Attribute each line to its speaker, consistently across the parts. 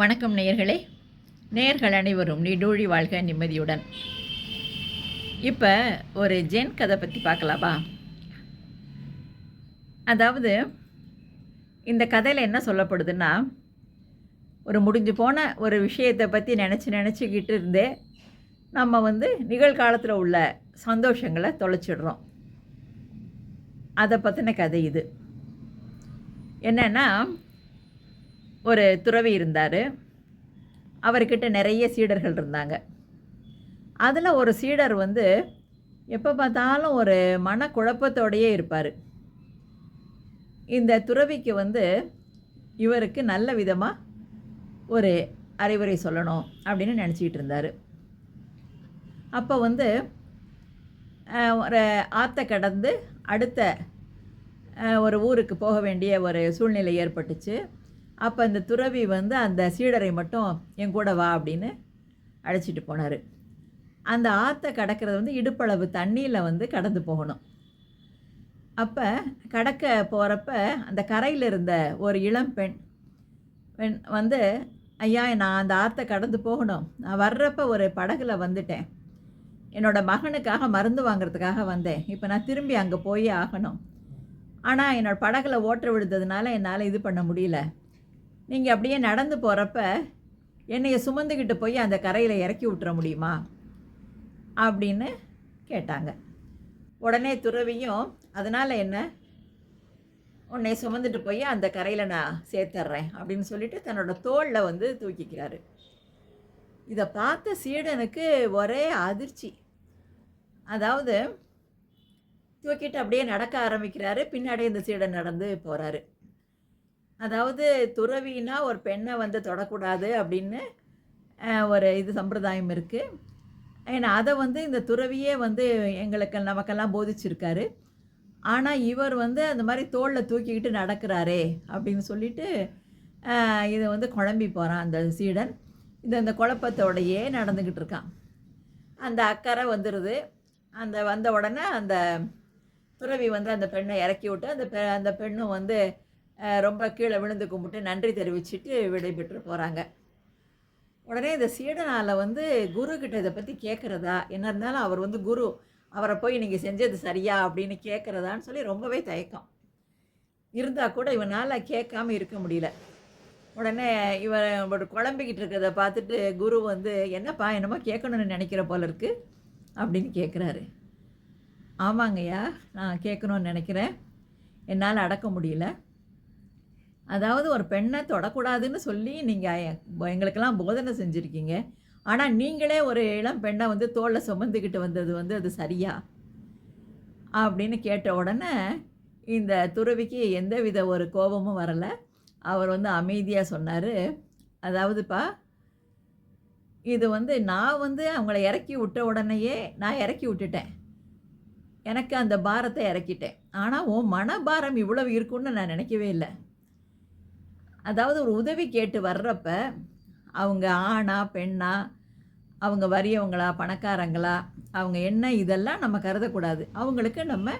Speaker 1: வணக்கம் நேயர்களே. நேயர்கள் அனைவரும் நீடூழி வாழ்க நிம்மதியுடன். இப்போ ஒரு ஜென் கதை பற்றி பார்க்கலாமா? அதாவது இந்த கதையில் என்ன சொல்லப்படுதுன்னா ஒரு முடிஞ்சு போன ஒரு விஷயத்தை பற்றி நினச்சி நினச்சிக்கிட்டு இருந்தே நம்ம வந்து நிகழ்காலத்தில் உள்ள சந்தோஷங்களை தொலைச்சிடுறோம். அதை பற்றின கதை இது. என்னென்னா ஒரு துறவி இருந்தார். அவர்கிட்ட நிறைய சீடர்கள் இருந்தாங்க. அதில் ஒரு சீடர் வந்து எப்போ பார்த்தாலும் ஒரு மனக்குழப்பத்தோடையே இருப்பார். இந்த துறவிக்கு வந்து இவருக்கு நல்ல விதமாக ஒரு அறிவுரை சொல்லணும் அப்படின்னு நினச்சிக்கிட்டு இருந்தார். அப்போ வந்து ஒரு ஆற்றை கடந்து அடுத்த ஒரு ஊருக்கு போக வேண்டிய ஒரு சூழ்நிலை ஏற்பட்டுச்சு. அப்போ இந்த துறவி வந்து அந்த சீடரை மட்டும் என் கூட வா அப்படின்னு அழைச்சிட்டு போனார். அந்த ஆற்றை கடக்கிறது வந்து இடுப்பளவு தண்ணியில் வந்து கடந்து போகணும். அப்போ கடக்க போகிறப்ப அந்த கரையில் இருந்த ஒரு இளம் பெண் பெண் வந்து ஐயா நான் அந்த ஆற்றை கடந்து போகணும். நான் வர்றப்ப ஒரு படகுல வந்துட்டேன். என்னோடய மகனுக்காக மருந்து வாங்குறதுக்காக வந்தேன். இப்போ நான் திரும்பி அங்கே போயே ஆகணும். ஆனால் என்னோட படகுல ஓட்ட விழுந்ததுனால என்னால் இது பண்ண முடியல. நீங்கள் அப்படியே நடந்து போகிறப்ப என்னைய சுமந்துக்கிட்டு போய் அந்த கரையில் இறக்கி விட்டுற முடியுமா? அப்படின்னு கேட்டாங்க. உடனே துறவியும் அதனால் என்ன? உன்னை சுமந்துட்டு போய் அந்த கரையில் நான் சேர்த்துட்றேன் அப்படின்னு சொல்லிட்டு தன்னோட தோளில் வந்து தூக்கிக்கிறாரு. இதை பார்த்த சீடனுக்கு ஒரே அதிர்ச்சி. அதாவது தூக்கிட்டு அப்படியே நடக்க ஆரம்பிக்கிறாரு. பின்னாடி இந்த சீடன் நடந்து போகிறாரு அதாவது துறவினா ஒரு பெண்ணை வந்து தொடக்கூடாது அப்படின்னு ஒரு இது சம்பிரதாயம் இருக்குது ஏன்னா அதை வந்து இந்த துறவியே வந்து எங்களுக்கு நமக்கெல்லாம் போதிச்சிருக்காரு. ஆனால் இவர் வந்து அந்த மாதிரி தோளில் தூக்கிக்கிட்டு நடக்கிறாரே அப்படின்னு சொல்லிட்டு இதை வந்து குழம்பி போகிறான் அந்த சீடன். இந்த இந்த குழப்பத்தோடையே நடந்துக்கிட்டு இருக்கான். அந்த அக்கறை வந்துடுது அந்த வந்த உடனே அந்த துறவி வந்து அந்த பெண்ணை இறக்கி விட்டு அந்த பெ அந்த பெண்ணும் வந்து ரொம்ப கீழே விழுந்து கும்பிட்டு நன்றி தெரிவிச்சுட்டு விடைபெற்று போகிறாங்க உடனே இந்த சீடனால் வந்து குரு கிட்ட இதை பற்றி கேட்குறதா என்ன இருந்தாலும் அவர் வந்து குரு அவரை போய் நீங்கள் செஞ்சது சரியா அப்படின்னு கேட்குறதான்னு சொல்லி ரொம்பவே தயக்கம். இருந்தால் கூட இவனால் கேட்காம இருக்க முடியல. உடனே இவர் குழம்பிக்கிட்டு இருக்கிறத பார்த்துட்டு குரு வந்து என்னப்பா என்னமோ கேட்கணும்னு நினைக்கிற போல இருக்குது அப்படின்னு கேட்குறாரு ஆமாங்கய்யா நான் கேட்கணும்னு நினைக்கிறேன். என்னால் அடக்க முடியல. அதாவது ஒரு பெண்ணை தொடக்கூடாதுன்னு சொல்லி நீங்கள் எங்களுக்கெல்லாம் போதனை செஞ்சுருக்கீங்க. ஆனால் நீங்களே ஒரு இளம் பெண்ணை வந்து தோளில் சுமந்துக்கிட்டு வந்தது வந்து அது சரியா? அப்படின்னு கேட்ட உடனே இந்த துறவிக்கு எந்தவித ஒரு கோபமும் வரலை. அவர் வந்து அமைதியாக சொன்னார். அதாவதுப்பா இது வந்து நான் வந்து அவங்கள இறக்கி விட்ட உடனேயே நான் இறக்கி விட்டுட்டேன். எனக்கு அந்த பாரத்தை இறக்கிட்டேன். ஆனால் உன் மனபாரம் இவ்வளவு இருக்குன்னு நான் நினைக்கவே இல்லை. அதாவது ஒரு உதவி கேட்டு வர்றப்ப அவங்க ஆணா பெண்ணா அவங்க வறியவங்களா பணக்காரங்களா அவங்க என்ன இதெல்லாம் நம்ம கருதக்கூடாது. அவங்களுக்கு நம்ம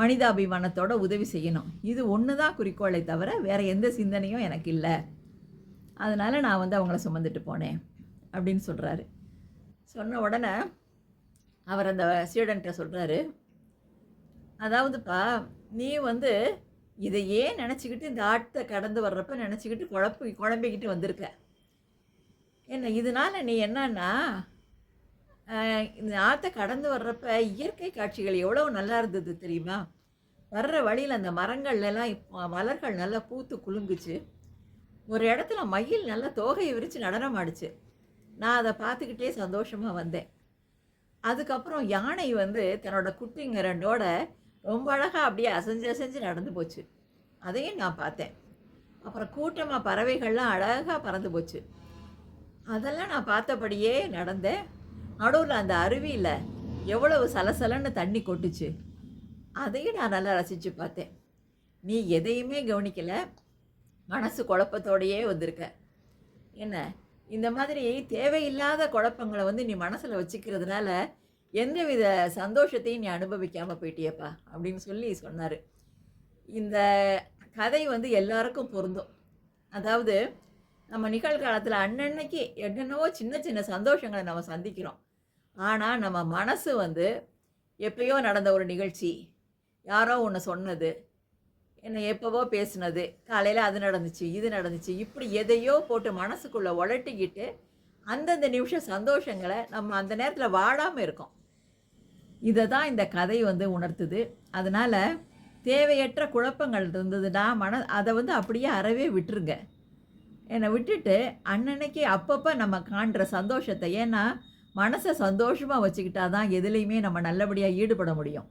Speaker 1: மனிதாபிமானத்தோட உதவி செய்யணும். இது ஒன்று தான் குறிக்கோளை தவிர வேறு எந்த சிந்தனையும் எனக்கு இல்லை. அதனால் நான் வந்து அவங்கள சுமந்துட்டு போனேன் அப்படின்னு சொல்கிறாரு சொன்ன உடனே அவர் அந்த ஸ்டூடெண்ட்டை சொல்கிறாரு அதாவதுப்பா நீ வந்து இதையே நினச்சிக்கிட்டு இந்த ஆட்டை கடந்து வர்றப்ப நினச்சிக்கிட்டு குழப்பி குழம்பிக்கிட்டு வந்திருக்க. என்ன இதனால் நீ என்னன்னா இந்த ஆற்றை கடந்து வர்றப்ப இயற்கை காட்சிகள் எவ்வளோ நல்லா இருந்தது தெரியுமா? வர்ற வழியில் அந்த மரங்கள்லாம் மலர்கள் நல்லா பூத்து குலுங்குச்சு. ஒரு இடத்துல மயில் நல்லா தோகையை விரித்து நடனம் ஆடிச்சு. நான் அதை பார்த்துக்கிட்டே சந்தோஷமாக வந்தேன். அதுக்கப்புறம் யானை வந்து தன்னோட குட்டிங்க ரெண்டோட ரொம்ப அழகாக அப்படியே அசைஞ்சு அசைஞ்சு நடந்து போச்சு. அதையும் நான் பார்த்தேன். அப்புறம் கூட்டமாக பறவைகள்லாம் அழகாக பறந்து போச்சு. அதெல்லாம் நான் பார்த்தபடியே நடந்தேன் நடுவில் அந்த அருவியில் எவ்வளவு சலசலன்னு தண்ணி கொட்டுச்சு. அதையும் நான் நல்லா ரசித்து பார்த்தேன். நீ எதையுமே கவனிக்கலை. மனசு குழப்பத்தோடையே வந்திருக்க. என்ன? இந்த மாதிரி தேவையில்லாத குழப்பங்களை வந்து நீ மனசில் வச்சுக்கிறதுனால எந்தவித சந்தோஷத்தையும் நீ அனுபவிக்காமல் போயிட்டியப்பா அப்படின்னு சொல்லி சொன்னார். இந்த கதை வந்து எல்லாருக்கும் பொருந்தும். அதாவது நம்ம நிகழ்காலத்தில் அன்னன்னைக்கு என்னென்னவோ சின்ன சின்ன சந்தோஷங்களை நம்ம சந்திக்கிறோம். ஆனால் நம்ம மனசு வந்து எப்பயோ நடந்த ஒரு நிகழ்ச்சி யாரோ ஒன்று சொன்னது என்னை எப்போவோ பேசுனது காலையில் அது நடந்துச்சு இது நடந்துச்சு இப்படி எதையோ போட்டு மனசுக்குள்ளே உழட்டிக்கிட்டு அந்தந்த நிமிஷம் சந்தோஷங்களை நம்ம அந்த நேரத்தில் வாழாமல் இருக்கோம். இதை தான் இந்த கதை வந்து உணர்த்துது. அதனால் தேவையற்ற குழப்பங்கள் இருந்ததுன்னா மன அதை வந்து அப்படியே அறவே விட்டுருங்க. என்னை விட்டுட்டு அன்னன்னைக்கு அப்பப்போ நம்ம காண்ற சந்தோஷத்தை ஏன்னா மனசை சந்தோஷமாக வச்சுக்கிட்டா தான் எதுலேயுமே நம்ம நல்லபடியாக ஈடுபட முடியும்.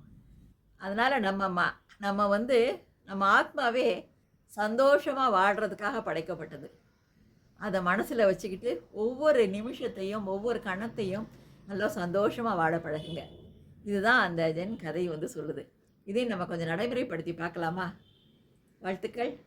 Speaker 1: அதனால் நம்ம ம நம்ம வந்து நம்ம ஆத்மாவே சந்தோஷமாக வாழ்கிறதுக்காக படைக்கப்பட்டது. அதை மனசில் வச்சுக்கிட்டு ஒவ்வொரு நிமிஷத்தையும் ஒவ்வொரு கணத்தையும் நல்லா சந்தோஷமாக வாழ பழகுங்க. இதுதான் அந்த ஜென் கதை வந்து சொல்லுது. இதை நம்ம கொஞ்சம் நடைமுறைப்படுத்தி பார்க்கலாமா? வாழ்த்துக்கள்.